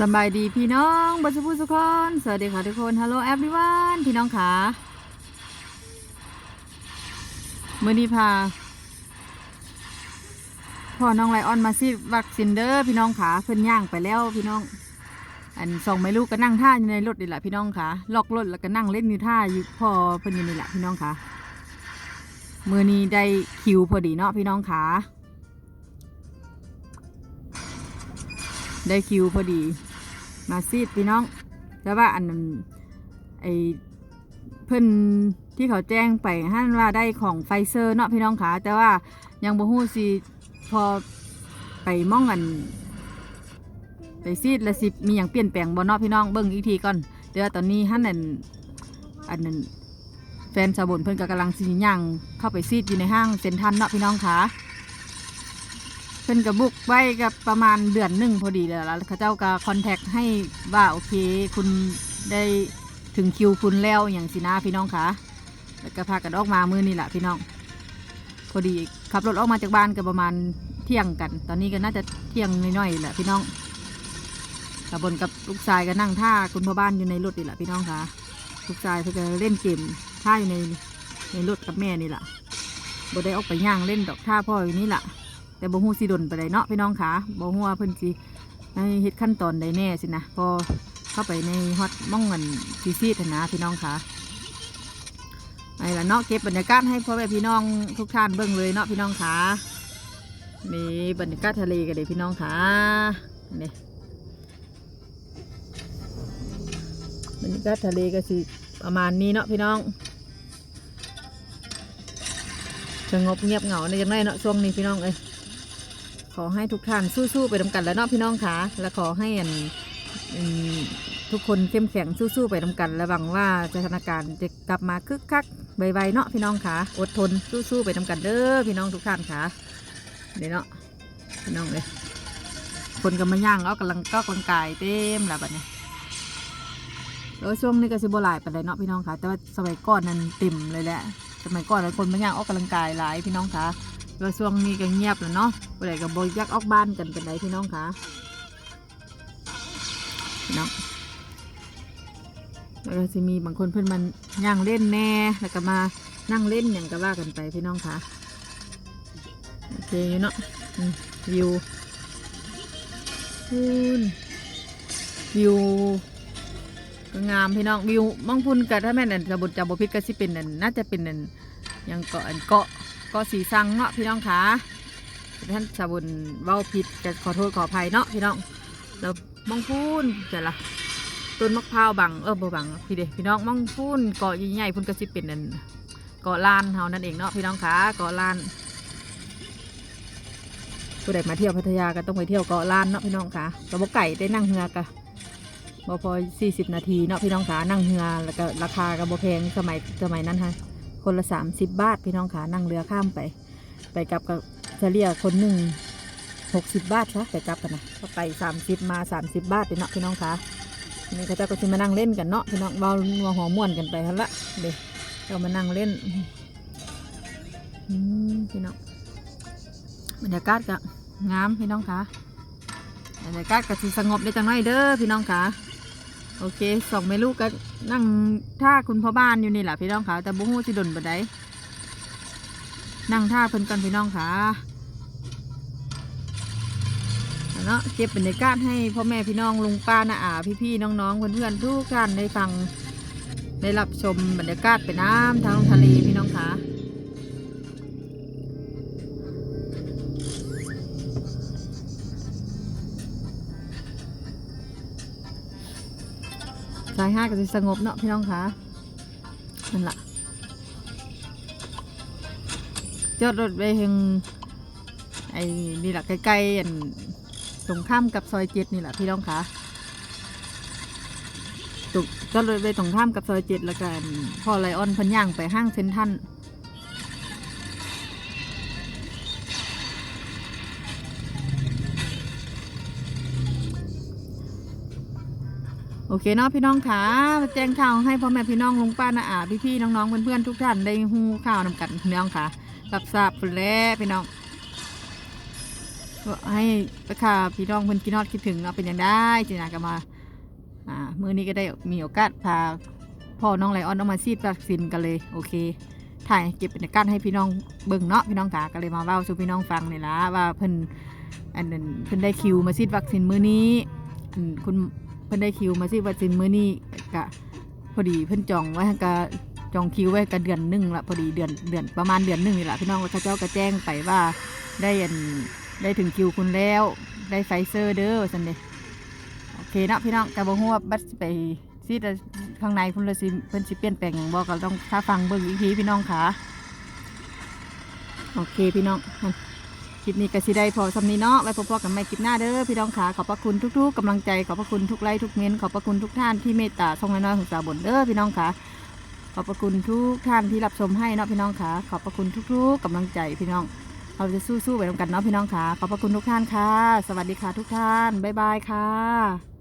สบายดีพี่น้องบัสพูสุกคน สวัสดีค่ะทุกคน ฮัลโหลแอฟริวันพี่น้องขาเมื่อนี้พาพ่อน้องไลออนมาซีวัคซีนเดอร์พี่น้องขาเพิ่นย่างไปแล้วพี่น้อง อันสองไม่ลูกก็นั่งท่าอยู่ในรถนี่แหละพี่น้องขาล็อกรถแล้วก็นั่งเล่นอยู่ท่าอยู่พ่อเพิ่นอยู่นี่แหละพี่น้องขามื่อนี้ได้คิวพอดีเนาะพี่น้องขา ได้คิวพอดี มาซีดพี่น้อง แต่ว่าอันนั้นไอเพิ่นที่เขาแจ้งไปฮั่นว่าได้ของไฟเซอร์เนาะพี่น้องขาแต่ว่ายังบ่ฮู้สิพอไปมองกัน ไปซีดแล้วสิมีอย่างเปลี่ยนแปลงบ่เนาะพี่น้องเบิ่งอีกทีก่อนเดี๋ยวตอนนี้ฮั่นนั่นอันนั้นแฟนชาวบนเพิ่นก็กำลังสิย่างเข้าไปซีดอยู่ในห้างเซ็นทรัลเนาะพี่น้องขา เพิ่นกับบุกไว้กับประมาณเดือนหนึ่งพอดีแล้วล่ะเขาเจ้าก็คอนแทคให้ว่าโอเค คุณได้ถึงคิวคุณแล้วอย่างสินะพี่น้องคะแล้วก็พากันออกมามือนี่แหละพี่น้องพอดีขับรถออกมาจากบ้านก็ประมาณเที่ยงกัน ตอนนี้ก็น่าจะเที่ยงน้อยๆแหละพี่น้องกับบนกับลูกชายก็นั่งท่าคุณพ่อบ้านอยู่ในรถนี่แหละพี่น้องคะลูกชายเพิ่งจะเล่นเกมท่าอยู่ในในรถกับแม่นี่แหละบ่ได้ออกไปย่างเล่นดอกท่าพ่ออยู่นี่แหละ แต่บ่ฮู้สิดนไปไดเนาะพี่น้องขาบ่ฮู้ว่าเพิ่นสิให้เฮ็ดขั้นตอนใดแน่สินะพอเข้าไปในฮอตม่องเงินซีซีดนะพี่น้องขาไอ้ละเนาะเก็บบรรยากาศให้พ่อแม่พี่น้องทุกท่านเบิ่งเลยเนาะพี่น้องขามีบรรยากาศทะเลกันเลยพี่น้องขานี่บรรยากาศทะเลก็สิประมาณนี้เนาะพี่น้องสงบเงียบเหงาในจังไรเนาะช่วงนี้พี่น้องเอ้ย ขอให้ทุกท่านสู้ๆไปทำกันแล้วเนาะพี่น้องคะและขอให้อันทุกคนเข้มแข็งสู้ๆไปทำกันและหวังว่าสถานการณ์จะกลับมาคึกคักไวๆเนาะพี่น้องคะอดทนสู้ๆไปทำกันเด้อพี่น้องทุกท่านคะเดี๋ยวเนาะพี่น้องเลยคนกำลังย่างเอากำลังก็กำลังกายเต็มแล้วบัดนี้เออช่วงนี้ก็สิบหลายไปเลยเนาะพี่น้องคะแต่ว่าสมัยก่อนนั้นเต็มเลยแหละสมัยก่อนหลายคนมาย่างออกกำลังกายหลายพี่น้องคะ แล้วช่วงนี้ก็เงียบแล้วเนาะไปไหนกับบอยยักออกบ้านกันเป็นไรพี่น้องคะพี่น้องแล้วก็จะมีบางคนเพื่อนมันย่างเล่นแน่ แล้วก็มานั่งเล่นอย่างก็ว่ากันไปพี่น้องคะโอเคอยู่เนาะวิวพูนวิวก็งามพี่น้องวิวมังพุนกับถ้าแม่นอันจะบุดจับบพิษก็สิเป็นอันน่าจะเป็นอันยังเกาะอันเกาะ ก็สีสังเนาะพี่น้องคะท่านสาวบุญเว้าผิดจะขอโทษขออภัยเนาะพี่น้องแล้วมองพูนจะละต้นมะพร้าวบังเออบ่บังพี่เด้พี่น้องมองพูนเกาะใหญ่ๆพุ่นก็สิเป็นนั่นเกาะลานเฮานั่นเองเนาะพี่น้องคะเกาะลานผู้ใดมาเที่ยวพัทยาก็ต้องไปเที่ยวเกาะลานเนาะพี่น้องคะกระบอกไก่ได้นั่งเรือกะบ่พอ40 นาทีเนาะพี่น้องคะนั่งเรือแล้วก็ราคาก็บ่แพงสมัยสมัยนั้นฮะ คนละสามสิบบาท พี่น้องขานั่งเรือข้ามไป ไปกลับกับเฉลี่ยคนหนึ่งหกสิบบาทซะไปกลับกันนะก็ไปสามสิบมาสามสิบบาทพี่เนาะพี่น้องขานี่เขาเจะก็จะมานั่งเล่นกันเนาะพี่น้องเบาหัวหอมม่วนกันไปฮันละเด็กเรามานั่งเล่นพี่น้องบรรยากาศก็งามพี่น้องขาบรรยากาศก็สงบได้จังน้อยเด้อพี่น้องขา โอเคสองแม่ลูกก็นั่งท่าคุณพ่อบ้านอยู่นี่แหละพี่น้องค่ะแต่บุ้งสิดนบันไดนั่งท่าเพิ่นกันพี่น้องค่ะเอาเนาะเก็บบรรยากาศให้พ่อแม่พี่น้องลุงป้าน้าอาพี่พี่ๆน้องๆเพื่อนๆทุกท่านได้ฟังได้รับชมบรรยากาศไปน้ำทางทะเลพี่น้องค่ะ สายห้าก็จะสงบเนาะพี่น้องคะนั่นละจอดรถไปเฮงไอ้นี่แหละใกล้ๆอันตรงข้ามกับซอยเจ็ดนี่แหละพี่น้องคะตุกจอดรถไปตรงข้ามกับซอยเจ็ดแล้วกันพ่อไลออนพันย่างไปห้างเซนทัน โอเคเนาะพี่น้องค่ะมาแจ้งข่าวให้พ่อแม่พี่น้องลุงป้าน้าอาพี่ๆน้องๆเพื่อนๆทุกท่านได้ฮู้ข่าวนำกันพี่น้องค่ะรับทราบพุ่นแล้วพี่น้องให้ราคาพี่น้องเพิ่นกินฮอดคิดถึงเนาะเป็นอย่างได้จินาก็มาอ่ามื้อนี้ก็ได้มีโอกาสพาพ่อน้องไลออนออกมาซีดวัคซีนกันเลยโอเคถ่ายเก็บบรรยากาศให้พี่น้องเบิ่งเนาะพี่น้องกาก็เลยมาเว้าสู่พี่น้องฟังนี่ล่ะว่าเพิ่นอันนั้นเพิ่นได้คิวมาซีดวัคซีนมื้อนี้อันคุณ เพิ่นได้คิวมาซีดวัคซีนมื้อนี้ก็พอดีเพิ่นจองไว้ก็จองคิวไว้ก็เดือนหนึงละพอดีเดือนเดือนประมาณเดือนหนึงนี่ละพี่น้องแล้วเขาเจ้าก็แจ้งไปว่าได้อันได้ถึงคิวคุณแล้วได้ไฟเซอร์เด้อว่าซั่นเด้โอเคนะพี่น้องก็บ่ฮู้ว่าบัดสิไปซีดข้างในเพิ่นเลยสิเพิ่นสิเปลี่ยนแปลงหยังบ่ก็ต้องถ้าฟังเบิ่งอีกทีพี่น้องค่ะโอเคพี่น้อง คลิปนี้ก็สิได้พอสำนี้เนาะไว้พบกันใหม่คลิปหน้าเด้อพี่น้องขาขอบพระคุณทุกๆกำลังใจขอบพระคุณทุกไลค์ทุกเม้นขอบพระคุณทุกท่านที่เมตตาทรงน้อยของสาวบนเด้อพี่น้องขาขอบพระคุณทุกท่านที่รับชมให้เนาะพี่น้องขาขอบพระคุณทุกๆกำลังใจพี่น้องเราจะสู้ๆไปด้วยกันเนาะพี่น้องขาขอบพระคุณทุกท่านค่ะ สวัสดีค่ะทุกท่านบ๊ายบายค่ะ